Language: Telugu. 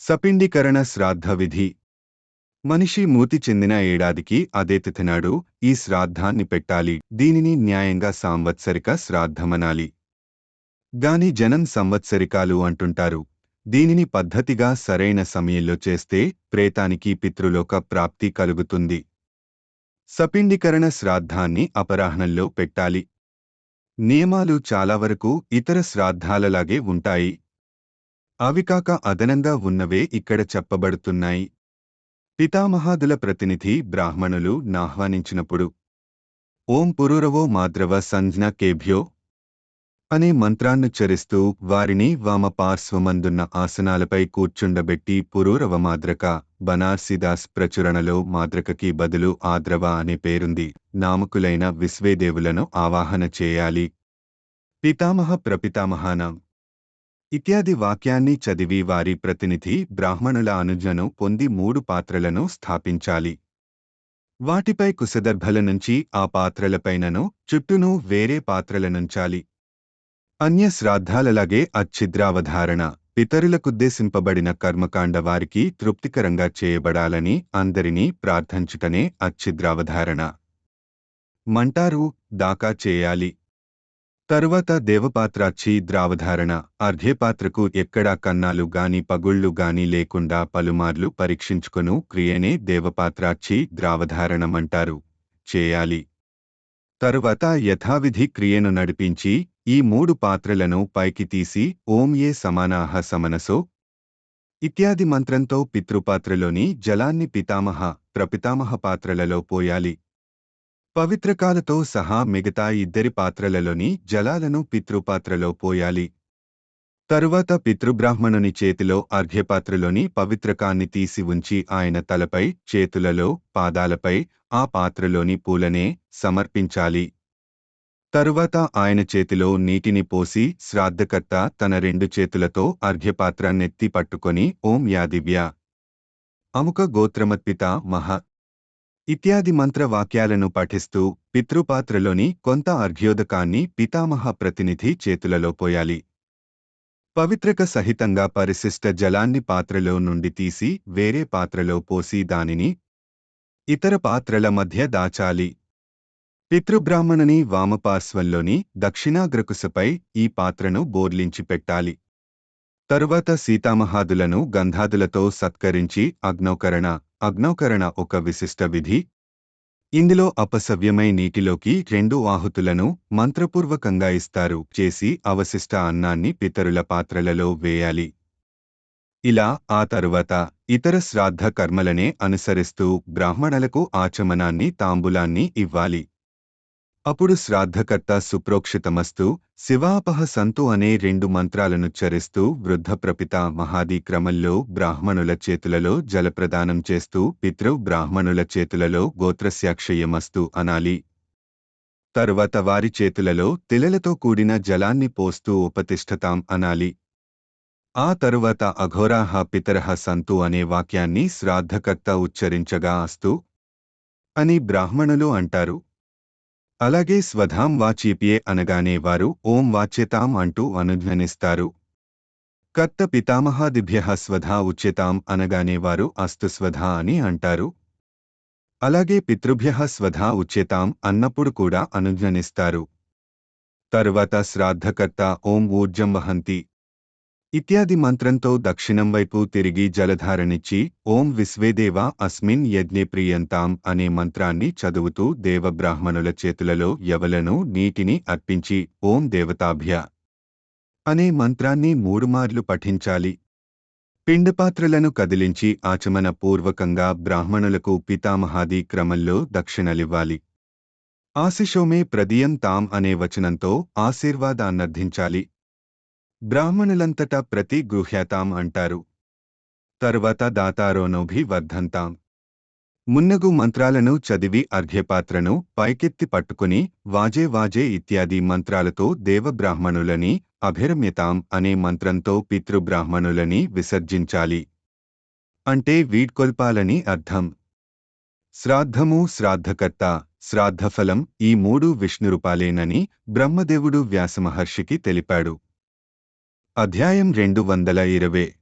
సపిండీకరణ శ్రాద్ధ విధి. మనిషి మూతి చెందిన ఏడాదికి అదే తిథినాడు ఈ శ్రాద్ధాన్ని పెట్టాలి. దీనిని న్యాయంగా సాంవత్సరిక శ్రాద్ధమనాలి. గాని జనం సంవత్సరికాలు అంటుంటారు. దీనిని పద్ధతిగా సరైన సమయంలో చేస్తే ప్రేతానికి పితృలోక ప్రాప్తి కలుగుతుంది. సపిండీకరణ శ్రాద్ధాన్ని అపరాహ్నంలో పెట్టాలి. నియమాలు చాలా వరకు ఇతర శ్రాద్ధాలలాగే ఉంటాయి. అవి కాక అదనంగా ఉన్నవే ఇక్కడ చెప్పబడుతున్నాయి. పితామహాదుల ప్రతినిధి బ్రాహ్మణులు నాహ్వానించినప్పుడు ఓం పురూరవో మాద్రవ సంజ్ఞ కేభ్యో అనే మంత్రాన్నుచ్చరిస్తూ వారిని వామ పార్శ్వమందున్న ఆసనాలపై కూర్చుండబెట్టి పురూరవ మాద్రక బనార్సిదాస్ ప్రచురణలో మాద్రకకి బదులు ఆద్రవ అనే పేరుంది. నామకులైన విశ్వేదేవులను ఆవాహన చేయాలి. పితామహ ప్రపితామహానం ఇత్యాది వాక్యాన్ని చదివి వారి ప్రతినిధి బ్రాహ్మణుల అనుజను పొంది మూడు పాత్రలను స్థాపించాలి. వాటిపై కుశదర్భల నుంచి ఆ పాత్రలపైనను చుట్టూను వేరే పాత్రలనుంచాలి. అన్య శ్రాద్ధాలలాగే అచ్ఛిద్రావధారణ పితరులకుద్దేశింపబడిన కర్మకాండ వారికి తృప్తికరంగా చేయబడాలని అందరినీ ప్రార్థించుటనే అచ్ఛిద్రావధారణ. మంటారు దాకా చేయాలి. తరువాత దేవపాత్రాచ్చి ద్రావధారణ అర్ఘ్యపాత్రకు ఎక్కడా కన్నాలు గాని పగుళ్ళు గాని లేకుండా పలుమార్లు పరీక్షించుకొను క్రియనే దేవపాత్రాచ్చి ద్రావధారణమంటారు. చేయాలి. తరువాత యథావిధి క్రియను నడిపించి ఈ మూడు పాత్రలను పైకి తీసి ఓం ఏ సమానాహ సమనసో ఇత్యాది మంత్రంతో పితృపాత్రలోని జలాన్ని పితామహ ప్రపితామహ పాత్రలలో పోయాలి. పవిత్రకాలతో సహా మిగతా ఇద్దరి పాత్రలలోని జలాలను పితృపాత్రలో పోయాలి. తరువాత పితృబ్రాహ్మణుని చేతిలో అర్ఘ్యపాత్రలోని పవిత్రకాన్ని తీసి ఉంచి ఆయన తలపై చేతులలో పాదాలపై ఆ పాత్రలోని పూలనే సమర్పించాలి. తరువాత ఆయన చేతిలో నీటిని పోసి శ్రాద్ధకర్త తన రెండు చేతులతో అర్ఘ్యపాత్ర నెత్తి పట్టుకొని ఓం యాదివ్య. అముక గోత్రమత్పిత మహ ఇత్యాది మంత్రవాక్యాలను పఠిస్తూ పితృపాత్రలోని కొంత అర్ఘ్యోదకాన్ని పితామహ ప్రతినిధి చేతులలో పోయాలి. పవిత్రక సహితంగా పరిశిష్ట జలాన్ని పాత్రలో నుండి తీసి వేరే పాత్రలో పోసి దానిని ఇతర పాత్రల మధ్య దాచాలి. పితృబ్రాహ్మణని వామపార్శ్వంలోని దక్షిణాగ్రకుశపై ఈ పాత్రను బోర్లించి పెట్టాలి. తరువాత సీతామహాదులను గంధాదులతో సత్కరించి అగ్నోకరణ అగ్నోకరణ ఒక విశిష్ట విధి. ఇందులో అపసవ్యమై నీటిలోకి రెండు ఆహుతులను మంత్రపూర్వకంగా ఇస్తారు చేసి అవశిష్ట అన్నాన్ని పితరుల పాత్రలలో వేయాలి. ఇలా ఆ తరువాత ఇతర శ్రాద్ధ కర్మలనే అనుసరిస్తూ బ్రాహ్మణులకు ఆచమనాన్ని తాంబూలాన్ని ఇవ్వాలి. అప్పుడు శ్రాద్ధకర్త సుప్రోక్షితమస్తు శివాపహ సంతు అనే రెండు మంత్రాలను చరిస్తూ వృద్ధప్రపిత మహాది క్రమంలో బ్రాహ్మణుల చేతులలో జలప్రదానం చేస్తూ పితృ బ్రాహ్మణుల చేతులలో గోత్రస్యాక్షయమస్తు అనాలి. తరువాత వారి చేతులలో తిలలతో కూడిన జలాన్ని పోస్తూ ఉపతిష్ఠతాం అనాలి. ఆ తరువాత అఘోరాహ పితరహ సంతు అనే వాక్యాన్ని శ్రాద్ధకర్త ఉచ్చరించగా అస్తు అని బ్రాహ్మణులు అంటారు. అలాగే స్వధాం వాచీప్యే అనగానే వారు ఓం వాచ్యతాం అంటూ అనుధ్వనిస్తారు. కర్త పితామహాదిభ్య స్వధా ఉచ్యతాం అనగానే వారు అస్తు స్వధా అని అంటారు. అలాగే పితృభ్య స్వధా ఉచ్యతాం అన్నప్పుడు కూడా అనుధ్వనిస్తారు. తరువాత శ్రాద్ధకర్త ఓం ఊర్జం వహంతి. ఇత్యాది మంత్రంతో దక్షిణం వైపు తిరిగి జలధారనిచ్చి ఓం విశ్వేదేవ అస్మిన్ యజ్ఞే ప్రియంతాం అనే మంత్రాన్ని చదువుతూ దేవబ్రాహ్మణుల చేతులలో ఎవలను నీటిని అర్పించి ఓం దేవతాభ్య అనే మంత్రాన్ని మూడుమార్లు పఠించాలి. పిండపాత్రలను కదిలించి ఆచమన పూర్వకంగా బ్రాహ్మణులకు పితామహాది క్రమంలో దక్షిణలివ్వాలి. ఆశిషోమే ప్రదియం తాం అనే వచనంతో ఆశీర్వాదాన్నర్థించాలి బ్రాహ్మణులంతటా ప్రతి గృహ్యాతాం అంటారు. తరువాత దాతారోనోభి వర్ధంతాం. మున్నగు మంత్రాలను చదివి అర్ఘ్యపాత్రను పైకెత్తి పట్టుకుని వాజే వాజే ఇత్యాది మంత్రాలతో దేవబ్రాహ్మణులని అభిరమ్యతాం అనే మంత్రంతో పితృబ్రాహ్మణులని విసర్జించాలి. అంటే వీడ్కొల్పాలని అర్థం. శ్రాద్ధము శ్రాద్ధకర్త శ్రాద్ధఫలం ఈ మూడు విష్ణురూపాలేనని బ్రహ్మదేవుడు వ్యాసమహర్షికి తెలిపాడు. అధ్యాయం రెండు వందల ఇరవై.